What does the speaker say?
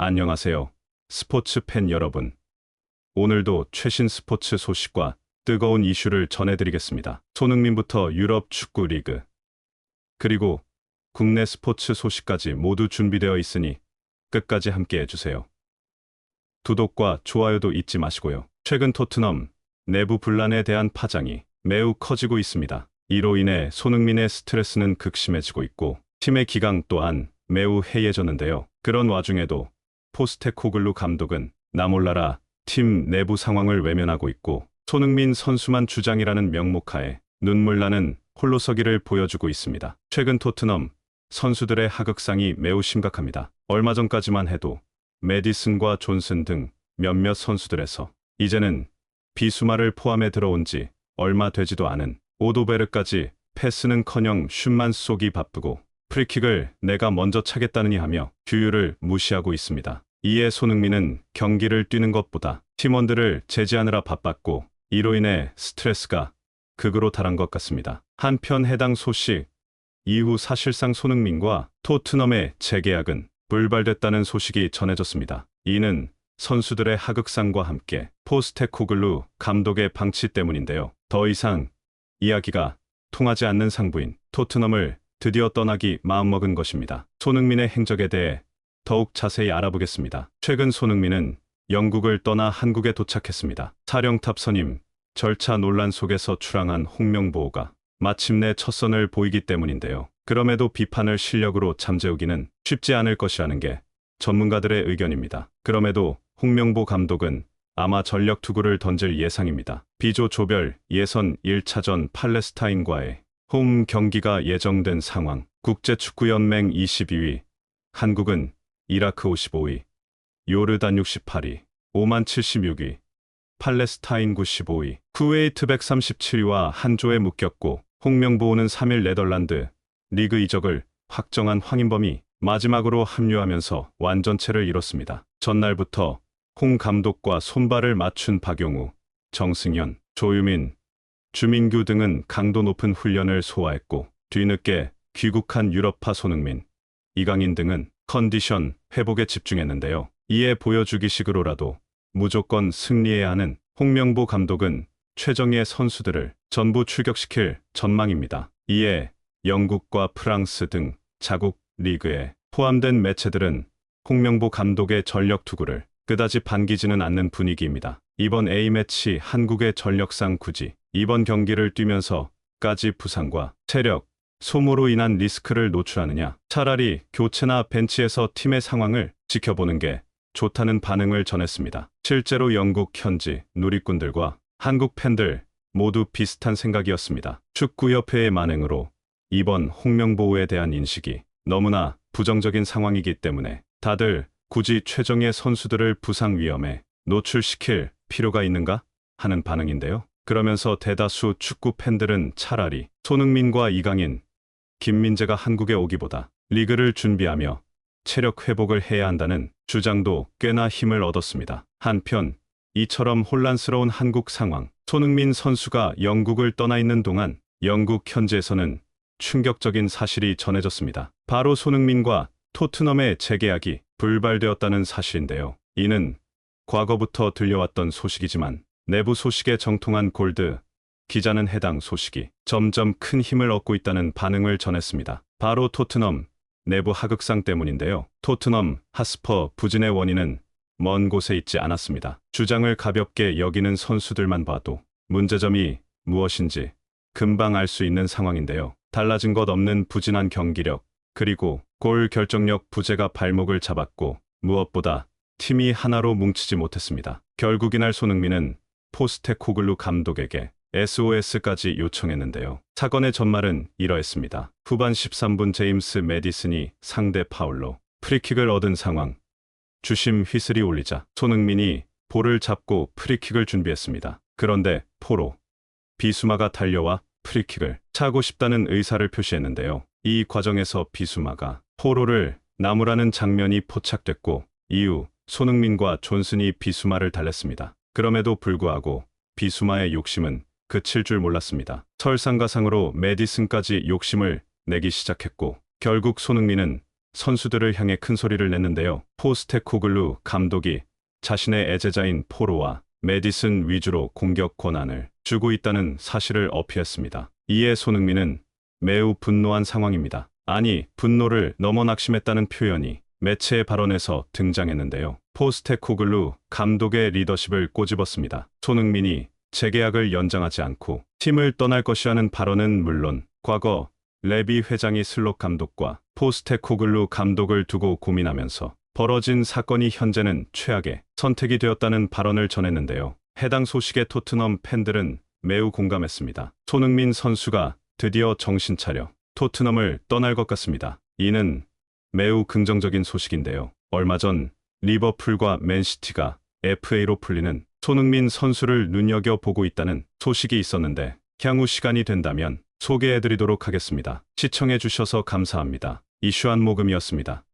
안녕하세요. 스포츠 팬 여러분. 오늘도 최신 스포츠 소식과 뜨거운 이슈를 전해드리겠습니다. 손흥민부터 유럽 축구 리그, 그리고 국내 스포츠 소식까지 모두 준비되어 있으니 끝까지 함께 해주세요. 구독과 좋아요도 잊지 마시고요. 최근 토트넘 내부 분란에 대한 파장이 매우 커지고 있습니다. 이로 인해 손흥민의 스트레스는 극심해지고 있고 팀의 기강 또한 매우 해이해졌는데요. 그런 와중에도 포스테코글루 감독은 나몰라라 팀 내부 상황을 외면하고 있고 손흥민 선수만 주장이라는 명목하에 눈물 나는 홀로서기를 보여주고 있습니다. 최근 토트넘 선수들의 하극상이 매우 심각합니다. 얼마 전까지만 해도 메디슨과 존슨 등 몇몇 선수들에서 이제는 비수마를 포함해 들어온 지 얼마 되지도 않은 오도베르까지 패스는커녕 슛만 쏘기 바쁘고 프리킥을 내가 먼저 차겠다느니 하며 규율을 무시하고 있습니다. 이에 손흥민은 경기를 뛰는 것보다 팀원들을 제지하느라 바빴고 이로 인해 스트레스가 극으로 달한 것 같습니다. 한편 해당 소식 이후 사실상 손흥민과 토트넘의 재계약은 불발됐다는 소식이 전해졌습니다. 이는 선수들의 하극상과 함께 포스테코글루 감독의 방치 때문인데요. 더 이상 이야기가 통하지 않는 상부인 토트넘을 드디어 떠나기 마음먹은 것입니다. 손흥민의 행적에 대해 더욱 자세히 알아보겠습니다. 최근 손흥민은 영국을 떠나 한국에 도착했습니다. 사령탑 선임, 절차 논란 속에서 출항한 홍명보호가 마침내 첫 선을 보이기 때문인데요. 그럼에도 비판을 실력으로 잠재우기는 쉽지 않을 것이라는 게 전문가들의 의견입니다. 그럼에도 홍명보 감독은 아마 전력 투구를 던질 예상입니다. 비조 조별 예선 1차전 팔레스타인과의 홈 경기가 예정된 상황. 국제축구연맹 22위, 한국은 이라크 55위, 요르단 68위, 오만 76위, 팔레스타인 95위, 쿠웨이트 137위와 한조에 묶였고 홍명보호는 3일 네덜란드 리그 이적을 확정한 황인범이 마지막으로 합류하면서 완전체를 이뤘습니다. 전날부터 홍 감독과 손발을 맞춘 박용우, 정승현, 조유민, 주민규 등은 강도 높은 훈련을 소화했고 뒤늦게 귀국한 유럽파 손흥민, 이강인 등은 컨디션 회복에 집중했는데요. 이에 보여주기식으로라도 무조건 승리해야 하는 홍명보 감독은 최정예 선수들을 전부 출격시킬 전망입니다. 이에 영국과 프랑스 등 자국 리그에 포함된 매체들은 홍명보 감독의 전력 투구를 그다지 반기지는 않는 분위기입니다. 이번 A매치 한국의 전력상 굳이 이번 경기를 뛰면서까지 부상과 체력, 소모로 인한 리스크를 노출하느냐 차라리 교체나 벤치에서 팀의 상황을 지켜보는 게 좋다는 반응을 전했습니다. 실제로 영국 현지 누리꾼들과 한국 팬들 모두 비슷한 생각이었습니다. 축구협회의 만행으로 이번 홍명보호에 대한 인식이 너무나 부정적인 상황이기 때문에 다들 굳이 최정예 선수들을 부상 위험에 노출시킬 필요가 있는가 하는 반응인데요. 그러면서 대다수 축구 팬들은 차라리 손흥민과 이강인, 김민재가 한국에 오기보다 리그를 준비하며 체력 회복을 해야 한다는 주장도 꽤나 힘을 얻었습니다. 한편 이처럼 혼란스러운 한국 상황, 손흥민 선수가 영국을 떠나 있는 동안 영국 현지에서는 충격적인 사실이 전해졌습니다. 바로 손흥민과 토트넘의 재계약이 불발되었다는 사실인데요. 이는 과거부터 들려왔던 소식이지만 내부 소식에 정통한 골드 기자는 해당 소식이 점점 큰 힘을 얻고 있다는 반응을 전했습니다. 바로 토트넘 내부 하극상 때문인데요. 토트넘 하스퍼 부진의 원인은 먼 곳에 있지 않았습니다. 주장을 가볍게 여기는 선수들만 봐도 문제점이 무엇인지 금방 알 수 있는 상황인데요. 달라진 것 없는 부진한 경기력, 그리고 골 결정력 부재가 발목을 잡았고 무엇보다 팀이 하나로 뭉치지 못했습니다. 결국 이날 손흥민은 포스테코글루 감독에게 SOS까지 요청했는데요. 사건의 전말은 이러했습니다. 후반 13분 제임스 메디슨이 상대 파울로 프리킥을 얻은 상황. 주심 휘슬이 울리자 손흥민이 볼을 잡고 프리킥을 준비했습니다. 그런데 포로 비수마가 달려와 프리킥을 차고 싶다는 의사를 표시했는데요. 이 과정에서 비수마가 포로를 나무라는 장면이 포착됐고 이후 손흥민과 존슨이 비수마를 달랬습니다. 그럼에도 불구하고 비수마의 욕심은 그칠 줄 몰랐습니다. 설상가상으로 메디슨까지 욕심을 내기 시작했고 결국 손흥민은 선수들을 향해 큰 소리를 냈는데요. 포스테코글루 감독이 자신의 애제자인 포로와 메디슨 위주로 공격 권한을 주고 있다는 사실을 어필했습니다. 이에 손흥민은 매우 분노한 상황입니다. 아니, 분노를 넘어 낙심했다는 표현이 매체의 발언에서 등장했는데요. 포스테코글루 감독의 리더십을 꼬집었습니다. 손흥민이 재계약을 연장하지 않고 팀을 떠날 것이라는 발언은 물론 과거 레비 회장이 슬롯 감독과 포스테코글루 감독을 두고 고민하면서 벌어진 사건이 현재는 최악의 선택이 되었다는 발언을 전했는데요. 해당 소식에 토트넘 팬들은 매우 공감했습니다. 손흥민 선수가 드디어 정신 차려 토트넘을 떠날 것 같습니다. 이는 매우 긍정적인 소식인데요. 얼마 전 리버풀과 맨시티가 FA로 풀리는 손흥민 선수를 눈여겨보고 있다는 소식이 있었는데 향후 시간이 된다면 소개해드리도록 하겠습니다. 시청해주셔서 감사합니다. 이슈한 모금이었습니다.